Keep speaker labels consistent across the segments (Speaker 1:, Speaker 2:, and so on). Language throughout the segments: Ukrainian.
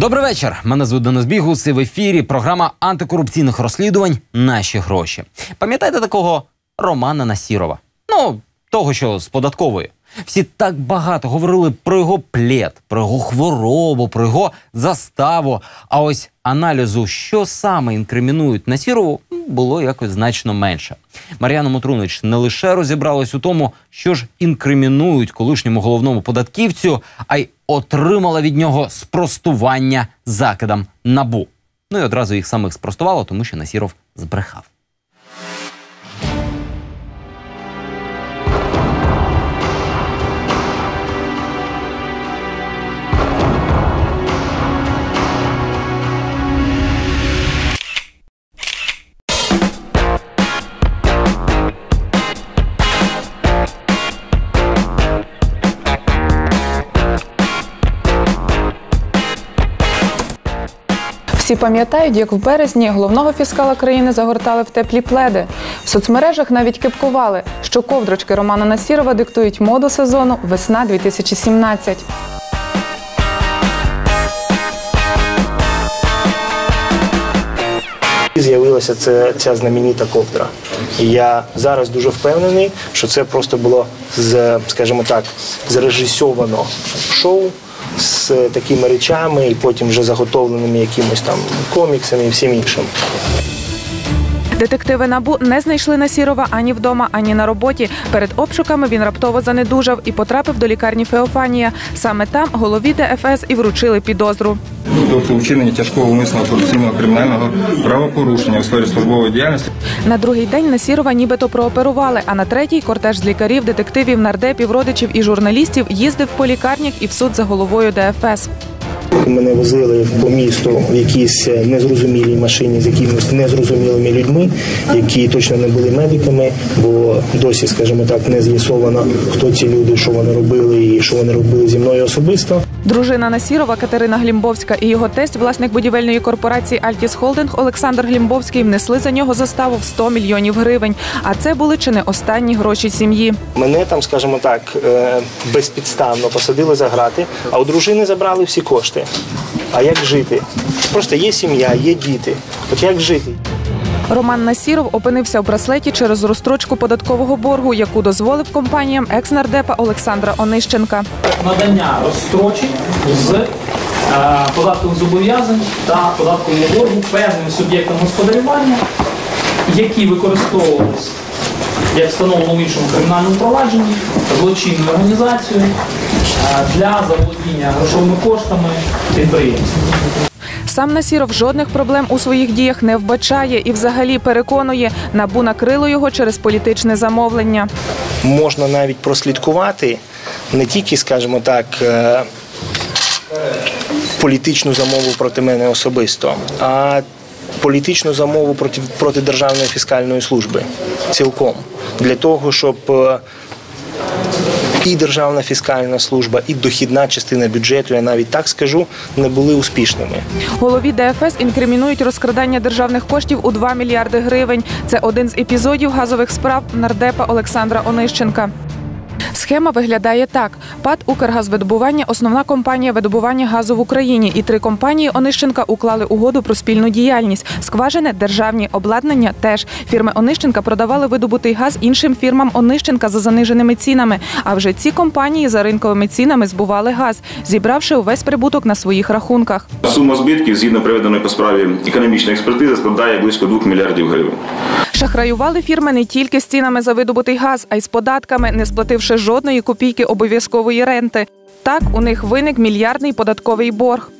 Speaker 1: Добрий вечір. Мене звуть Денис Бігус і в ефірі програма антикорупційних розслідувань Наші гроші. Пам'ятаєте такого Романа Насірова? Ну, того, що з податкової. Всі так багато говорили про його плед, про його хворобу, про його заставу. А ось аналізу, що саме інкримінують Насірову, було якось значно менше. Мар'яна Мотрунич не лише розібралась у тому, що ж інкримінують колишньому головному податківцю, а й отримала від нього спростування закидам набу. Ну і одразу їх самих спростувало, тому що Насіров збрехав.
Speaker 2: Пам'ятають, як в березні головного фіскала країни загортали в теплі пледи. В соцмережах навіть кепкували, що ковдрочки Романа Насірова диктують моду сезону весна 2017.
Speaker 3: З'явилася це ця знаменита ковдра. І я зараз дуже впевнений, що це просто було з, скажімо так, зрежисьовано шоу з такими речами, і потім вже заготовленими якимось там коміксами і всім іншим.
Speaker 2: Детективи набу не знайшли Насірова ані вдома, ані на роботі. Перед обшуками він раптово занедужав і потрапив до лікарні Феофанія. Саме там голові ДФС і вручили підозру.
Speaker 4: тобто вчинення тяжкого умисного корупційного кримінального правопорушення у сфері службової діяльності
Speaker 2: На другий день Насірова нібито прооперували, а на третій кортеж з лікарів, детективів, нардепів, родичів і журналістів їздив по лікарнях і в суд за головою ДФС.
Speaker 3: Мене возили по місту в якійсь незрозумілій машині з якимись незрозумілими людьми, які точно не були медиками, бо досі, скажімо так, не з'ясовано, хто ці люди, що вони робили і що вони робили зі мною особисто.
Speaker 2: Дружина Насірова Катерина Глімбовська і його тесть, власник будівельної корпорації Альтіс Холдинг Олександр Глімбовський внесли за нього заставу в 100 мільйонів гривень. А це були чи не останні гроші сім'ї.
Speaker 3: Мене там, скажімо так, е, безпідставно посадили за грати, а у дружини забрали всі кошти. А як жити? Просто є сім'я, є діти. От як жити?
Speaker 2: Роман Насіров опинився в браслеті через розстрочку податкового боргу, яку дозволив компаніям екс-нардепа Олександра Онищенка.
Speaker 5: надання розстрочень з е, податкових зобов'язань та податкового боргу певним суб'єктам господарювання, які використовувалися як встановлено в іншому кримінальному провадженні злочинною організацією е, для заволодіння грошовими коштами підприємств.
Speaker 2: Сам Насіров жодних проблем у своїх діях не вбачає і взагалі переконує, набу накрило його через політичне замовлення.
Speaker 3: Можна навіть прослідкувати не тільки, скажімо так, е, політичну замову проти мене особисто, а політичну замову проти, проти Державної фіскальної служби цілком для того, щоб е, і Державна фіскальна служба, і дохідна частина бюджету, я навіть так скажу, не були успішними.
Speaker 2: Голові ДФС інкримінують розкрадання державних коштів у 2 мільярди гривень. Це один з епізодів газових справ нардепа Олександра Онищенка. Схема виглядає так: ПАД «Укргазвидобування» – основна компанія видобування газу в Україні, і три компанії Онищенка уклали угоду про спільну діяльність. Скважини державні обладнання теж фірми Онищенка продавали видобутий газ іншим фірмам Онищенка за заниженими цінами. А вже ці компанії за ринковими цінами збували газ, зібравши увесь прибуток на своїх рахунках.
Speaker 6: Сума збитків згідно приведеної по справі економічної експертизи складає близько 2 мільярдів гривень.
Speaker 2: Шахраювали фірми не тільки з цінами за видобутий газ, а й з податками, не сплативши жодної копійки обов'язкової ренти. Так у них виник мільярдний податковий борг.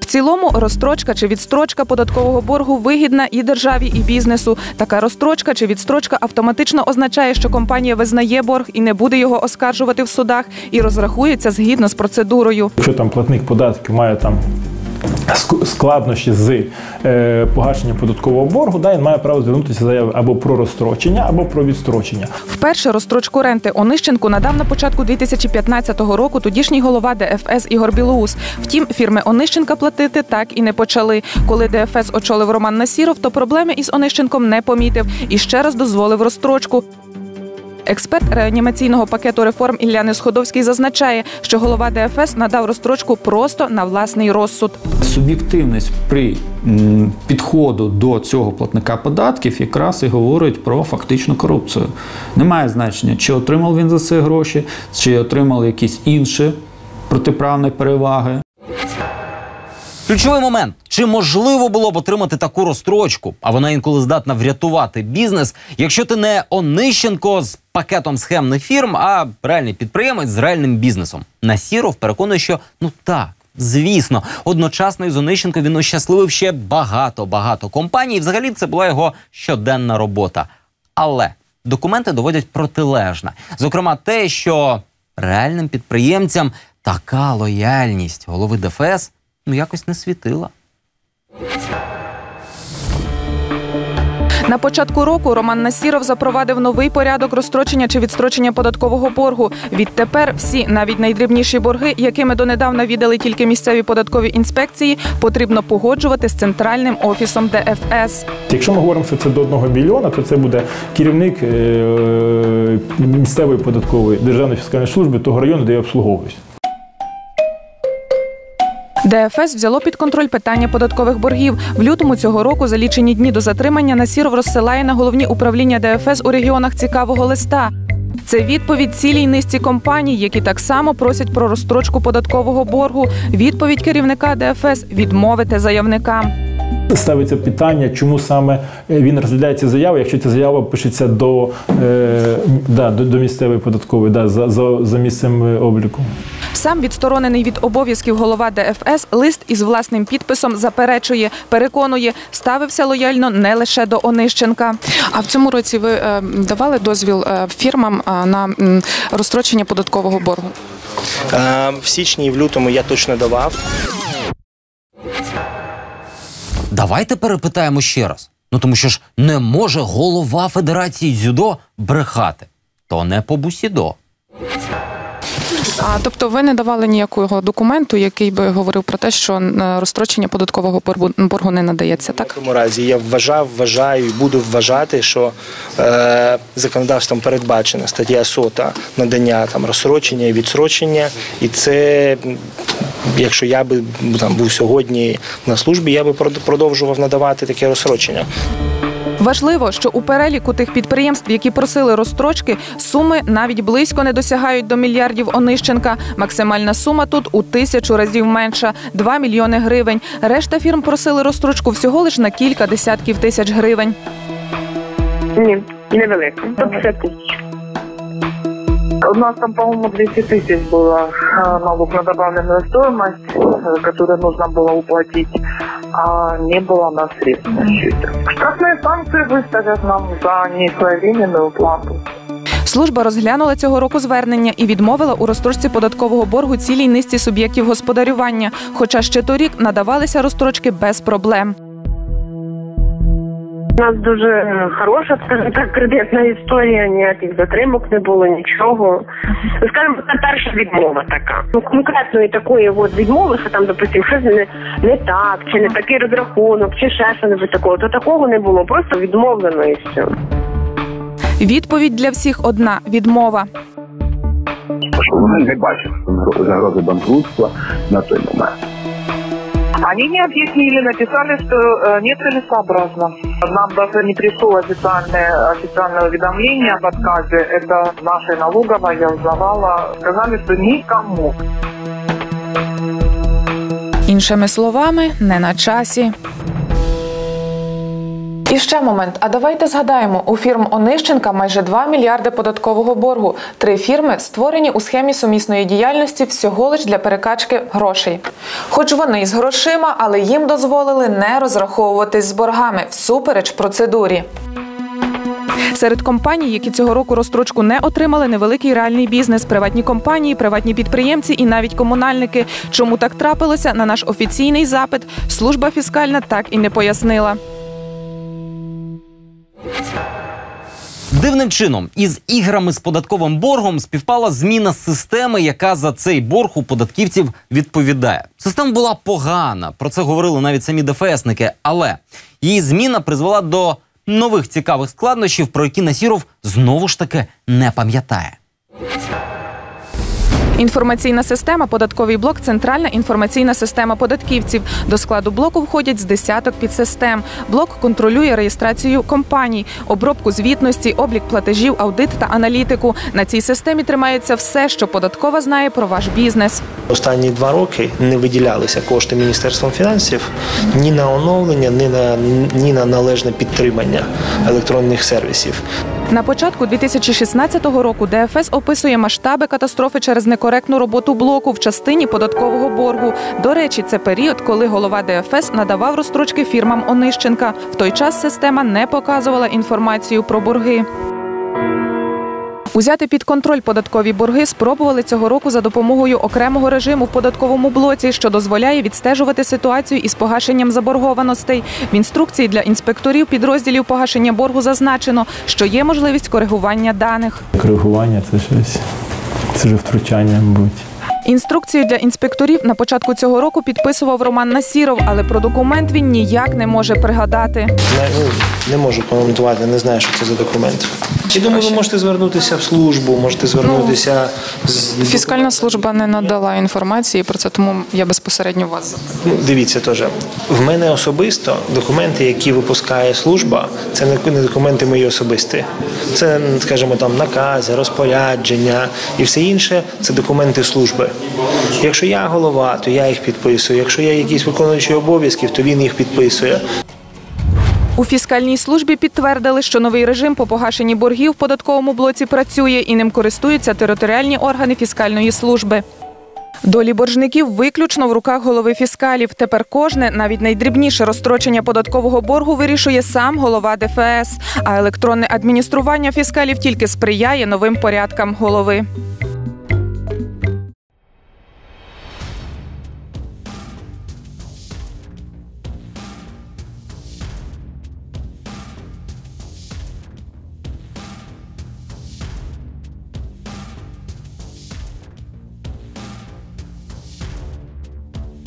Speaker 2: В цілому розстрочка чи відстрочка податкового боргу вигідна і державі, і бізнесу. Така розстрочка чи відстрочка автоматично означає, що компанія визнає борг і не буде його оскаржувати в судах, і розрахується згідно з процедурою.
Speaker 7: Якщо там платник податків має там складнощі з е, погашенням податкового боргу, да, він має право звернутися з заявою або про розстрочення, або про відстрочення.
Speaker 2: Вперше розстрочку ренти Онищенку надав на початку 2015 року тодішній голова ДФС Ігор Білоус. Втім, фірми Онищенка платити так і не почали. Коли ДФС очолив Роман Насіров, то проблеми із Онищенком не помітив і ще раз дозволив розстрочку. Експерт реанімаційного пакету реформ Ілляни Сходовський зазначає, що голова ДФС надав розстрочку просто на власний розсуд.
Speaker 8: Суб'єктивність при підходу до цього платника податків якраз і говорить про фактичну корупцію. Немає значення, чи отримав він за це гроші, чи отримав якісь інші протиправні переваги.
Speaker 1: Ключовий момент: чи можливо було б отримати таку розстрочку, а вона інколи здатна врятувати бізнес, якщо ти не Онищенко з пакетом схемних фірм, а реальний підприємець з реальним бізнесом. Насіров переконує, що ну так. Звісно, одночасно із Онищенко він ощасливив ще багато багато компаній. І Взагалі це була його щоденна робота. Але документи доводять протилежне. Зокрема, те, що реальним підприємцям така лояльність голови ДФС ну якось не світила.
Speaker 2: На початку року Роман Насіров запровадив новий порядок розстрочення чи відстрочення податкового боргу. Відтепер всі, навіть найдрібніші борги, якими донедавна віддали тільки місцеві податкові інспекції, потрібно погоджувати з центральним офісом ДФС.
Speaker 7: Якщо ми говоримо, що це до 1 мільйона, то це буде керівник е, місцевої податкової державної фіскальної служби того району, де я обслуговуюсь.
Speaker 2: ДФС взяло під контроль питання податкових боргів. В лютому цього року за лічені дні до затримання Насіров розсилає на головні управління ДФС у регіонах цікавого листа. Це відповідь цілій низці компаній, які так само просять про розстрочку податкового боргу. Відповідь керівника ДФС відмовити заявникам.
Speaker 7: Ставиться питання, чому саме е, він розглядає ці заяви, якщо ця заява пишеться до, е, да, до, до місцевої податкової, да, за, за, за місцем е, обліку.
Speaker 2: Сам відсторонений від обов'язків голова ДФС лист із власним підписом заперечує, переконує, ставився лояльно не лише до Онищенка.
Speaker 9: А в цьому році ви е, давали дозвіл е, фірмам е, на розстрочення податкового боргу?
Speaker 3: В січні і в лютому я точно давав.
Speaker 1: Давайте перепитаємо ще раз. Ну тому що ж не може голова Федерації дзюдо брехати. То не по бусідо.
Speaker 9: А тобто ви не давали ніякого документу, який би говорив про те, що е, розстрочення податкового боргу, не надається, так?
Speaker 3: В тому разі я вважав, вважаю і буду вважати, що е, законодавством передбачена стаття сота надання там розсрочення і відсрочення, і це. Якщо я би там був сьогодні на службі, я би продовжував надавати таке розсрочення.
Speaker 2: Важливо, що у переліку тих підприємств, які просили розстрочки, суми навіть близько не досягають до мільярдів Онищенка. Максимальна сума тут у тисячу разів менша 2 мільйони гривень. Решта фірм просили розстрочку всього лиш на кілька десятків тисяч гривень.
Speaker 10: Ні, невелика. 150 тисяч. У нас там, по-моему, 200 тысяч было э, налог на добавленную стоимость, э, который нужно было уплатить, а не было у нас средств на счете. Штрафные санкции выставят нам за несвоевременную плату.
Speaker 2: Служба розглянула цього року звернення і відмовила у розстрочці податкового боргу цілій низці суб'єктів господарювання. Хоча ще торік надавалися розстрочки без проблем.
Speaker 10: У нас дуже хороша, скажімо так, кредитна історія, ніяких затримок не було, нічого. Скажімо, це перша відмова така. Ну, конкретної такої от відмови, що там, допустим, щось не, не так, чи не такий розрахунок, чи ще що-небудь такого, то такого не було, просто відмовлено і все.
Speaker 2: Відповідь для всіх одна відмова.
Speaker 11: що вони не бачать загрози банкрутства на той момент.
Speaker 10: Они не объяснили, написали, что э, нецелесообразно. Нам даже не пришло официальное, официальное уведомление об отказе. Это нашей налоговой я узнавала. Сказали, что никому.
Speaker 2: Іншими словами, не на часі. І ще момент. А давайте згадаємо, у фірм Онищенка майже 2 мільярди податкового боргу. Три фірми створені у схемі сумісної діяльності всього лиш для перекачки грошей. Хоч вони із грошима, але їм дозволили не розраховуватись з боргами всупереч процедурі. Серед компаній, які цього року розстрочку не отримали, невеликий реальний бізнес, приватні компанії, приватні підприємці і навіть комунальники. Чому так трапилося на наш офіційний запит? Служба фіскальна так і не пояснила.
Speaker 1: Дивним чином, із іграми з податковим боргом співпала зміна системи, яка за цей борг у податківців відповідає. Система була погана, про це говорили навіть самі ДФСники, але її зміна призвела до нових цікавих складнощів, про які Насіров знову ж таки не пам'ятає.
Speaker 2: Інформаційна система податковий блок центральна інформаційна система податківців. До складу блоку входять з десяток підсистем. Блок контролює реєстрацію компаній, обробку звітності, облік платежів, аудит та аналітику. На цій системі тримається все, що податкова знає про ваш бізнес.
Speaker 3: Останні два роки не виділялися кошти Міністерством фінансів ні на оновлення, ні на ні на належне підтримання електронних сервісів.
Speaker 2: На початку 2016 року ДФС описує масштаби катастрофи через некоректну роботу блоку в частині податкового боргу. До речі, це період, коли голова ДФС надавав розстрочки фірмам Онищенка. В той час система не показувала інформацію про борги. Узяти під контроль податкові борги спробували цього року за допомогою окремого режиму в податковому блоці, що дозволяє відстежувати ситуацію із погашенням заборгованостей. В інструкції для інспекторів підрозділів погашення боргу зазначено, що є можливість коригування даних.
Speaker 7: Коригування це щось. Це вже втручання, мабуть.
Speaker 2: Інструкцію для інспекторів на початку цього року підписував Роман Насіров, але про документ він ніяк не може пригадати.
Speaker 3: Не, ну, не можу коментувати, не знаю, що це за документ. Я думаю, ви можете звернутися в службу, можете звернутися з
Speaker 9: Фіскальна служба не надала інформації про це, тому я безпосередньо вас запитую.
Speaker 3: Ну, дивіться теж. В мене особисто документи, які випускає служба, це не не документи мої особисті. Це, скажімо, там накази, розпорядження і все інше це документи служби. Якщо я голова, то я їх підписую. Якщо я якийсь виконуючий обов'язків, то він їх підписує.
Speaker 2: У фіскальній службі підтвердили, що новий режим по погашенні боргів в податковому блоці працює і ним користуються територіальні органи фіскальної служби. Долі боржників виключно в руках голови фіскалів. Тепер кожне, навіть найдрібніше розстрочення податкового боргу вирішує сам голова ДФС. А електронне адміністрування фіскалів тільки сприяє новим порядкам голови.